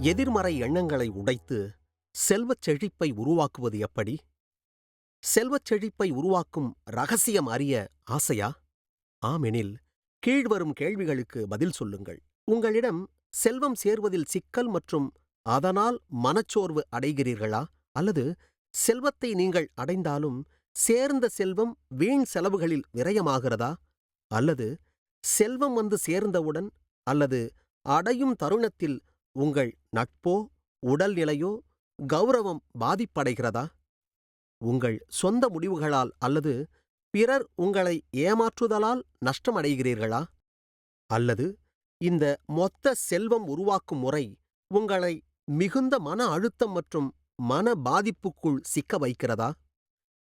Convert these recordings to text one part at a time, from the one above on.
எதிர்மறை எண்ணங்களை உடைத்து செல்வச் செழிப்பை உருவாக்குவது எப்படி? செல்வச் செழிப்பை உருவாக்கும் ரகசியம் அறிய ஆசையா? ஆமெனில் கீழ்வரும் கேள்விகளுக்கு பதில் சொல்லுங்கள். உங்களிடம் செல்வம் சேர்வதில் சிக்கல் மற்றும் அதனால் மனச்சோர்வு அடைகிறீர்களா? அல்லது செல்வத்தை நீங்கள் அடைந்தாலும் சேர்ந்த செல்வம் வீண் செலவுகளில் விரயமாகிறதா? அல்லது செல்வம் வந்து சேர்ந்தவுடன் அல்லது அடையும் தருணத்தில் உங்கள் நட்போ உடல்நிலையோ கௌரவம் பாதிப்படைகிறதா? உங்கள் சொந்த முடிவுகளால் அல்லது பிறர் உங்களை ஏமாற்றுதலால் நஷ்டமடைகிறீர்களா? அல்லது இந்த மொத்த செல்வம் உருவாக்கும் முறை உங்களை மிகுந்த மன அழுத்தம் மற்றும் மன பாதிப்புக்குள் சிக்க வைக்கிறதா?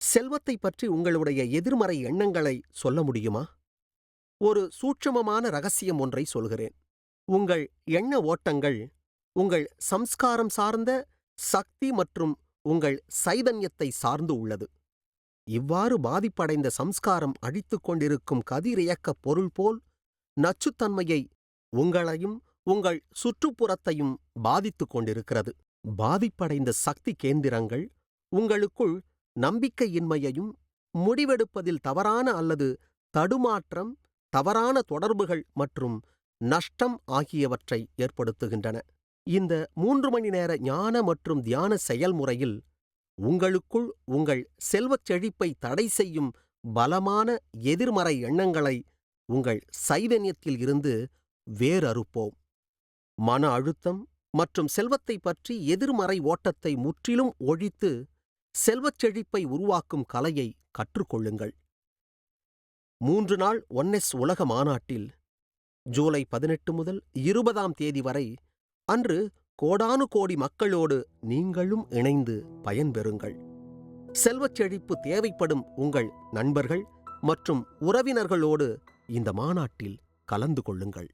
செல்வத்தை பற்றி உங்களுடைய எதிர்மறை எண்ணங்களை சொல்ல முடியுமா? ஒரு சூட்சமமான ரகசியம் ஒன்றை சொல்கிறேன். உங்கள் எண்ண ஓட்டங்கள் உங்கள் சம்ஸ்காரம் சார்ந்த சக்தி மற்றும் உங்கள் சைதன்யத்தை சார்ந்து உள்ளது. இவ்வாறு பாதிப்படைந்த சம்ஸ்காரம் அழித்துக் கொண்டிருக்கும் கதிரியக்க பொருள் போல் நச்சுத்தன்மையை உங்களையும் உங்கள் சுற்றுப்புறத்தையும் பாதித்துக் கொண்டிருக்கிறது. பாதிப்படைந்த சக்தி கேந்திரங்கள் உங்களுக்குள் நம்பிக்கையின்மையையும் முடிவெடுப்பதில் தவறான அல்லது தடுமாற்றம் தவறான தொடர்புகள் மற்றும் நஷ்டம் ஆகியவற்றை ஏற்படுத்துகின்றன. இந்த மூன்று மணி நேர ஞான மற்றும் தியான செயல்முறையில் உங்களுக்குள் உங்கள் செல்வச் செழிப்பை தடை செய்யும் பலமான எதிர்மறை எண்ணங்களை உங்கள் சைதன்யத்தில் இருந்து வேறறுப்போம். மன அழுத்தம் மற்றும் செல்வத்தை பற்றி எதிர்மறை ஓட்டத்தை முற்றிலும் ஒழித்து செல்வச் செழிப்பை உருவாக்கும் கலையை கற்றுக்கொள்ளுங்கள். மூன்று நாள் ஒன்னெஸ் உலக மாநாட்டில் ஜூலை பதினெட்டு முதல் இருபதாம் தேதி வரை அன்று கோடானு கோடி மக்களோடு நீங்களும் இணைந்து பயன்பெறுங்கள். செல்வச் செழிப்பு தேவைப்படும் உங்கள் நண்பர்கள் மற்றும் உறவினர்களோடு இந்த மாநாட்டில் கலந்து கொள்ளுங்கள்.